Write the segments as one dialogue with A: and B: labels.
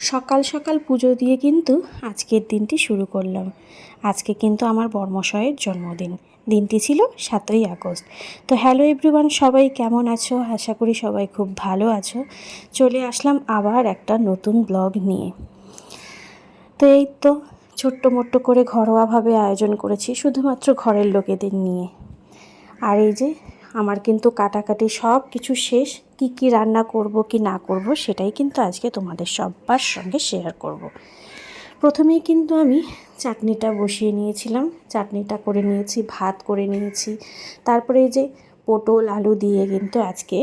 A: সকাল সকাল পুজো দিয়ে কিন্তু আজকের দিনটি শুরু করলাম। আজকে কিন্তু আমার বর্মশয়ের জন্মদিন। দিনটি ছিল সাতই আগস্ট। তো হ্যালো এভরিওয়ান, সবাই কেমন আছো? আশা করি সবাই খুব ভালো আছো। চলে আসলাম আবার একটা নতুন ব্লগ নিয়ে। তো এই তো ছোট্ট মোট্ট করে ঘরোয়াভাবে আয়োজন করেছি শুধুমাত্র ঘরের লোকেদের নিয়ে। আর এই যে আমার কিন্তু কাটাকাটি সব কিছু শেষ, কি কি রান্না করব, কি না করব, সেটাই কিন্তু আজকে তোমাদের সবার সঙ্গে শেয়ার করব। প্রথমেই কিন্তু আমি চাটনিটা বসিয়ে নিয়েছিলাম। চাটনিটা করে নিয়েছি, ভাত করে নিয়েছি। তারপরে এই যে পটল, আলু দিয়ে কিন্তু আজকে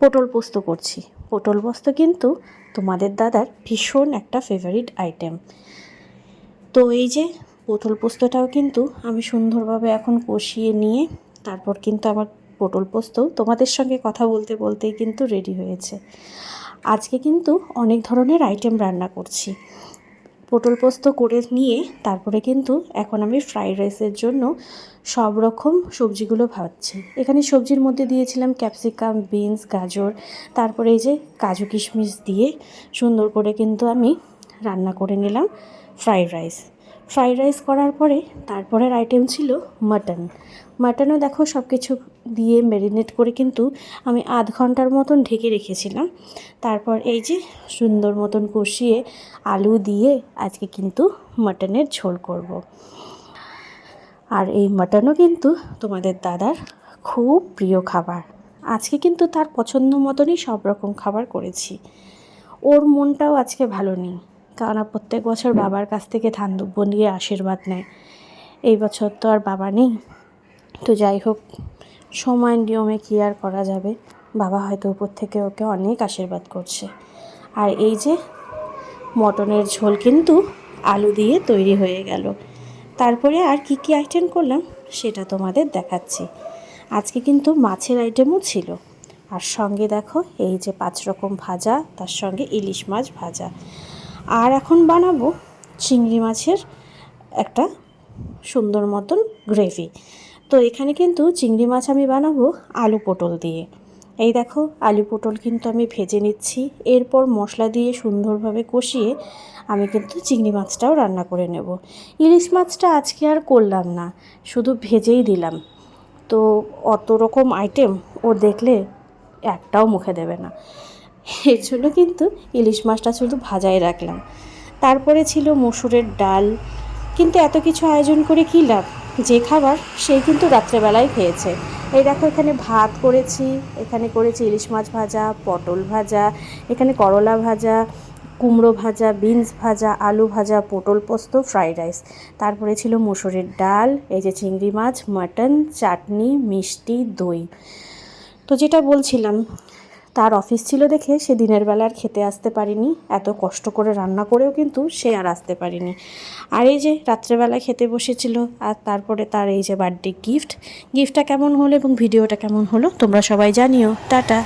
A: পটল পোস্ত করছি। পটল পোস্ত কিন্তু তোমাদের দাদার ভীষণ একটা ফেভারিট আইটেম তো এই যে পটল পোস্তটাও কিন্তু আমি সুন্দরভাবে এখন কষিয়ে নিয়ে তারপর কিন্তু আমার পটল পোস্ত তোমাদের সঙ্গে কথা বলতে বলতেই কিন্তু রেডি হয়েছে। আজকে কিন্তু অনেক ধরনের আইটেম রান্না করছি। পটল পোস্ত করে নিয়ে তারপরে কিন্তু এখন আমি ফ্রাইড রাইসের জন্য সব রকম সবজিগুলো ভাবছি এখানে সবজির মধ্যে দিয়েছিলাম ক্যাপসিকাম বিনস গাজর, তারপরে এই যে কাজু কিশমিশ দিয়ে সুন্দর করে কিন্তু আমি রান্না করে নিলাম ফ্রাইড রাইস ফ্রাইড রাইস করার পরে তারপরের আইটেম ছিল মাটন মাটনও দেখো সব কিছু দিয়ে ম্যারিনেট করে কিন্তু আমি আধ ঘণ্টার মতন ঢেকে রেখেছিলাম। তারপর এই যে সুন্দর মতন কষিয়ে আলু দিয়ে আজকে কিন্তু মাটনের ঝোল করব। আর এই মাটনও কিন্তু তোমাদের দাদার খুব প্রিয় খাবার। আজকে কিন্তু তার পছন্দ মতনই সব রকম খাবার করেছি। ওর মনটাও আজকে ভালো নেই। কারণ প্রত্যেক বছর বাবার কাছ থেকে ধান দুব্য নিয়ে আশীর্বাদ নেয়। এই বছর তো আর বাবা নেই। তো যাই হোক, সময় নিয়মে কী আর করা যাবে? বাবা হয়তো উপর থেকে ওকে অনেক আশীর্বাদ করছে। আর এই যে মটনের ঝোল কিন্তু আলু দিয়ে তৈরি হয়ে গেল। তারপরে আর কি কি আইটেম করলাম সেটা তোমাদের দেখাচ্ছি। আজকে কিন্তু মাছের আইটেমও ছিল। আর সঙ্গে দেখো, এই যে পাঁচ রকম ভাজা, তার সঙ্গে ইলিশ মাছ ভাজা। আর এখন বানাবো চিংড়ি মাছের একটা সুন্দর মতন গ্রেভি তো এখানে কিন্তু চিংড়ি মাছ আমি বানাবো আলু পটল দিয়ে। এই দেখো, আলু পটল কিন্তু আমি ভেজে নিচ্ছি। এরপর মশলা দিয়ে সুন্দরভাবে কষিয়ে আমি কিন্তু চিংড়ি মাছটাও রান্না করে নেব। ইলিশ মাছটা আজকে আর করলাম না, শুধু ভেজেই দিলাম। তো অত রকম আইটেম ও দেখলে একটাও মুখে দেবে না। এর জন্য কিন্তু ইলিশ মাছটা শুধু ভাজাই রাখলাম। তারপরে ছিল মসুরের ডাল। কিন্তু এত কিছু আয়োজন করে কী লাভ? যে খাবার সে কিন্তু রাত্রেবেলায় খেয়েছে। এই দেখো, এখানে ভাত করেছি, এখানে করেছি ইলিশ মাছ ভাজা, পটল ভাজা, এখানে করলা ভাজা, কুমড়ো ভাজা, বিনস ভাজা, আলু ভাজা, পটল পোস্ত, ফ্রাইড রাইস। তারপরে ছিল মুসুরের ডাল, এই যে চিংড়ি মাছ, মাটন, চাটনি, মিষ্টি, দই। তো যেটা বলছিলাম তার অফিস ছিল দেখে সে দিনের বেলা আর খেতে আসতে পারিনি। এত কষ্ট করে রান্না করেও কিন্তু সে আর আসতে পারিনি। আর এই যে রাত্রেবেলা খেতে বসেছিল, আর তারপরে তার এই যে বার্থডে গিফট গিফটটা কেমন হলো এবং ভিডিওটা কেমন হলো, তোমরা সবাই জানিও। টাটা।